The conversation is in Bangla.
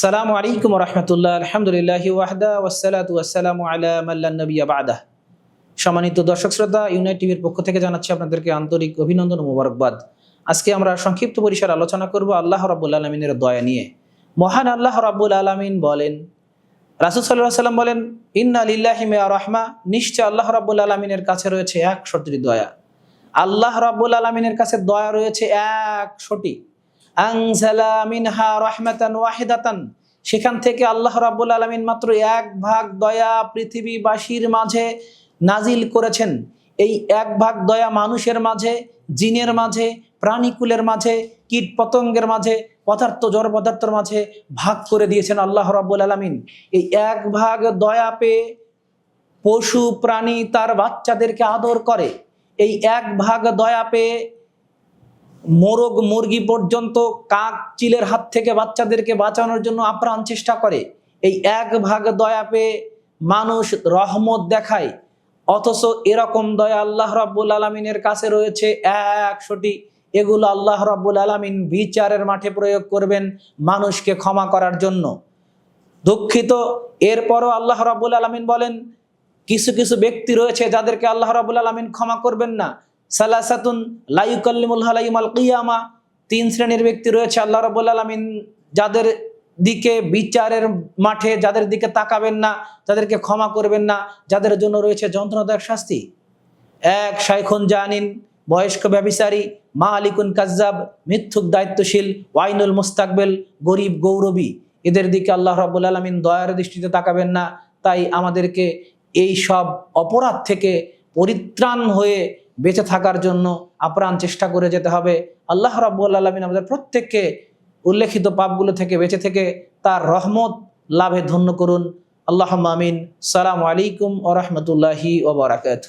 আসসালামু আলাইকুম রহমতুল্লাহ, আলহামদুলিল্লাহ ওয়াহদা ওয়াসালাতু ওয়াসালামু আলা মাল্লা নবিয়া বাদা। সম্মানিত দর্শক শ্রদ্ধা ইউনাইট টিভির পক্ষ থেকে জানাচ্ছি আপনাদেরকে আন্তরিক অভিনন্দন ও মোবারকবাদ। আজকে আমরা সংক্ষিপ্ত পরিসর আলোচনা করব আল্লাহ রাব্বুল আলমিনের দয়া নিয়ে। মহান আল্লাহ রাব্বুল আলমিন বলেন, রাসুল সাল্লাহ সাল্লাম বলেন, ইন্না লিল্লাহিমে রহমা নিশ্চয় আল্লাহ রাব্বুল আলমিনের কাছে রয়েছে এক একশোটি দয়া। আল্লাহ রাব্বুল আলমিনের কাছে দয়া রয়েছে এক একশোটি। মিনহা সেখান থেকে আল্লাহ রাব্বুল আলমিন মাত্র এক ভাগ দয়া পৃথিবীবাসীর মাঝে নাজিল করেছেন। এই এক ভাগ দয়া মানুষের মাঝে, জিনের মাঝে, প্রাণীকুলের মাঝে কীট পতঙ্গের মাঝে, পদার্থ, জড় পদার্থের মাঝে ভাগ করে দিয়েছেন আল্লাহ রাব্বুল আলমিন। এই এক ভাগ দয়া পেয়ে পশু, প্রাণী তার বাচ্চাদেরকে আদর করে। এই এক ভাগ দয়া পেয়ে মোরগ মুরগি পর্যন্ত কাক চিলের হাত থেকে বাচ্চাদেরকে বাঁচানোর জন্য আপ্রাণ চেষ্টা করে। এই এক ভাগ দয়া পেয়ে মানুষ রহমত দেখায়। অথচ এরকম দয়া আল্লাহ রাব্বুল আলমিনের কাছে রয়েছে একশোটি। এগুলো আল্লাহ রাব্বুল আলমিন বিচারের মাঠে প্রয়োগ করবেন মানুষকে ক্ষমা করার জন্য। দুঃখিত, এরপরও আল্লাহ রাব্বুল আলমিন বলেন, কিছু কিছু ব্যক্তি রয়েছে যাদেরকে আল্লাহ রাবুল আলমিন ক্ষমা করবেন না। সালাসাতুন লাইকাল্লিমুল হালাইমাল কিয়ামা। তিন শ্রেণির ব্যক্তি রয়েছে, আল্লাহ রাবুল আলমিন। যাদের দিকে বিচারের মাঠে, যাদের দিকে তাকাবেন না, যাদেরকে ক্ষমা করবেন না, যাদের জন্য রয়েছে যন্ত্রণাদায়ক শাস্তি। এক, শাইখুন জানিন, বয়স্ক ব্যবিচারী মা আলিকুন কাজ্জাব, মিথ্যুক দায়িত্বশীল, ওয়াইনুল মুস্তাকবেল, গরিব গৌরবী। এদের দিকে আল্লাহ রাবুল আলমিন দয়ার দৃষ্টিতে তাকাবেন না। তাই আমাদেরকে এই সব অপরাধ থেকে পরিত্রাণ হয়ে বেঁচে থাকার জন্য আপ্রাণ চেষ্টা করে যেতে হবে। আল্লাহ রাব্বুল আলমিন আমাদের প্রত্যেককে উল্লেখিত পাপগুলো থেকে বেঁচে থেকে তার রহমত, লাভে ধন্য করুন। আল্লাহ আমিন। সালাম আলাইকুম ও রহমতুল্লাহি ওবরাকাত